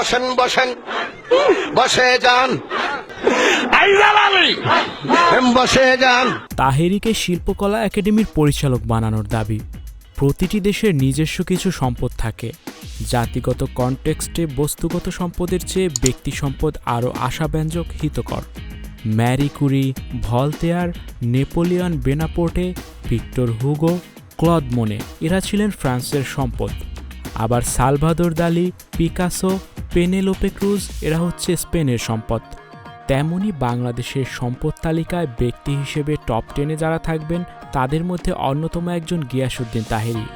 বসেন বসেন। বসে যান। বসে যান। তাহেরিকে শিল্পকলা একাডেমির পরিচালক বানানোর দাবি প্রতিটি দেশের নিজস্ব কিছু সম্পদ থাকে। জাতিগত কনটেক্সটে বস্তুগত সম্পদের চেয়ে ব্যক্তি সম্পদ আরও আশাব্যঞ্জক হিতকর। Marie Curie Voltaire Napoleon Bonaparte Victor Hugo Claude Monet এরা ছিলেন ফ্রান্সের সম্পদ। আবার সালভাদর দালি পিকাসো পেনেলোপে ক্রুজ এরা হচ্ছে স্পেনের সম্পদ। তেমনি বাংলাদেশের সম্পদ তালিকায় ব্যক্তি হিসেবে টপ টেনে যারা থাকবেন তাদের মধ্যে অন্যতম একজন গিয়াসুদ্দিন তাহেরি।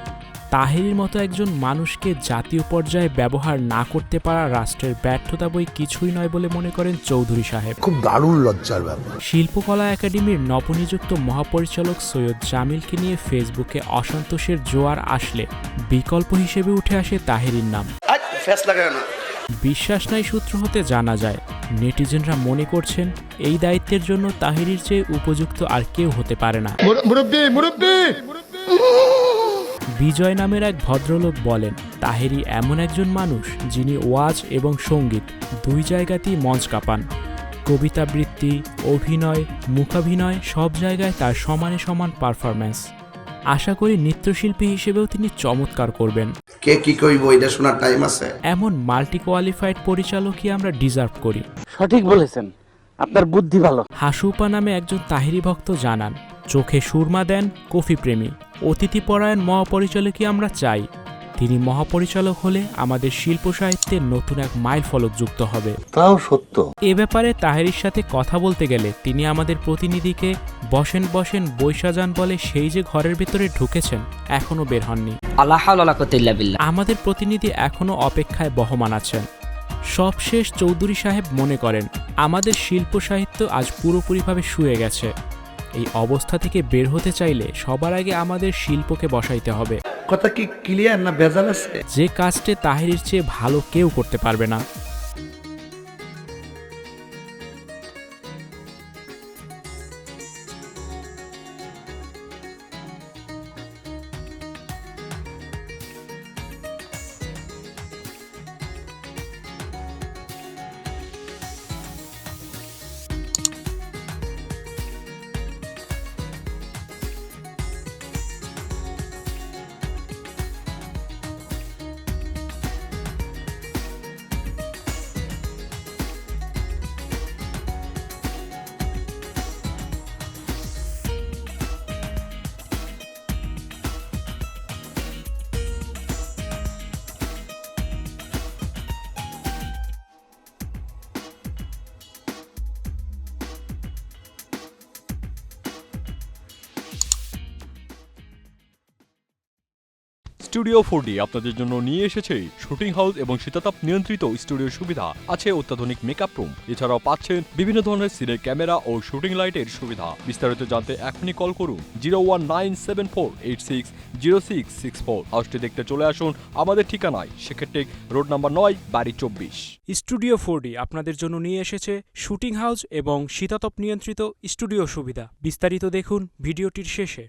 তাহেরির মতো একজন মানুষকে জাতীয় পর্যায়ে ব্যবহার না করতে পারা রাষ্ট্রের ব্যর্থতা বই কিছুই নয় বলে মনে করেন চৌধুরী সাহেব। খুব দারুণ লজ্জার ব্যাপার। শিল্পকলা একাডেমির নবনিযুক্ত মহাপরিচালক সৈয়দ জামিলকে নিয়ে ফেসবুকে অসন্তোষের জোয়ার আসলে বিকল্প হিসেবে উঠে আসে তাহেরির নাম। ফেস লাগায় না। বিশ্বাস নাই সূত্র হতে জানা যায়। নেটিজেনরা মনে করছেন এই দায়িত্বের জন্য তাহিরির চেয়ে উপযুক্ত আর কেউ হতে পারে না। বিজয় নামের এক ভদ্রলোক বলেন তাহেরি এমন একজন মানুষ যিনি ওয়াজ এবং সংগীত দুই জায়গাতেই মঞ্চ কাঁপান। কবিতাবৃত্তি অভিনয় মুখাভিনয় সব জায়গায় তার সমানে সমান পারফরম্যান্স আশা করি নৃত্যশিল্পী হিসেবেও তিনি চমৎকার করবেন। কে কি কইব এটা শোনার টাইম আছে। এমন মাল্টি কোয়ালিফাইড পরিচালকই আমরা ডিজার্ভ করি। সঠিক বলেছেন। আপনার বুদ্ধি ভালো। হাসুপা নামে একজন তাহিরি ভক্ত জানান চোখে সুরমা দেন কফি প্রেমী অতিথি পরায়ণ মহাপরিচালকই আমরা চাই। তিনি মহাপরিচালক হলে আমাদের শিল্প সাহিত্যের নতুন এক মাইল ফলক যুক্ত হবে। তাও সত্য। এ ব্যাপারে তাহেরির সাথে কথা বলতে গেলে তিনি আমাদের প্রতিনিধিকে বসেন বসেন বৈশাজান বলে সেই যে ঘরের ভেতরে ঢুকেছেন এখনও বের হননি। আমাদের প্রতিনিধি এখনও অপেক্ষায় বহমান আছেন। সবশেষ চৌধুরী সাহেব মনে করেন আমাদের শিল্প সাহিত্য আজ পুরোপুরিভাবে শুয়ে গেছে। এই অবস্থা থেকে বের হতে চাইলে সবার আগে আমাদের শিল্পকে বসাইতে হবে। কথা কি ক্লিয়ার না ভেজাল আছে? যে কাজটি তাহিরের চেয়ে ভালো কেউ করতে পারবে না। স্টুডিও ফোর আপনাদের জন্য নিয়ে এসেছে শুটিং হাউস এবং শীতাতাপ নিয়ন্ত্রিত স্টুডিওর সুবিধা। আছে অত্যাধুনিক মেকআপ রুম এছাড়াও পাচ্ছেন বিভিন্ন ধরনের সিনের ক্যামেরা ও শুটিং লাইটের সুবিধা। বিস্তারিত জানতে এখনই কল করুন zero one nine seven four eight six zero six six four হাউসটি দেখতে চলে আসুন আমাদের ঠিকানায়, সেক্ষেত্রে রোড নাম্বার নয়, বাড়ি চব্বিশ। স্টুডিও ফোর আপনাদের জন্য নিয়ে এসেছে শুটিং হাউস এবং শীতাতপ নিয়ন্ত্রিত স্টুডিও সুবিধা। বিস্তারিত দেখুন ভিডিওটির শেষে।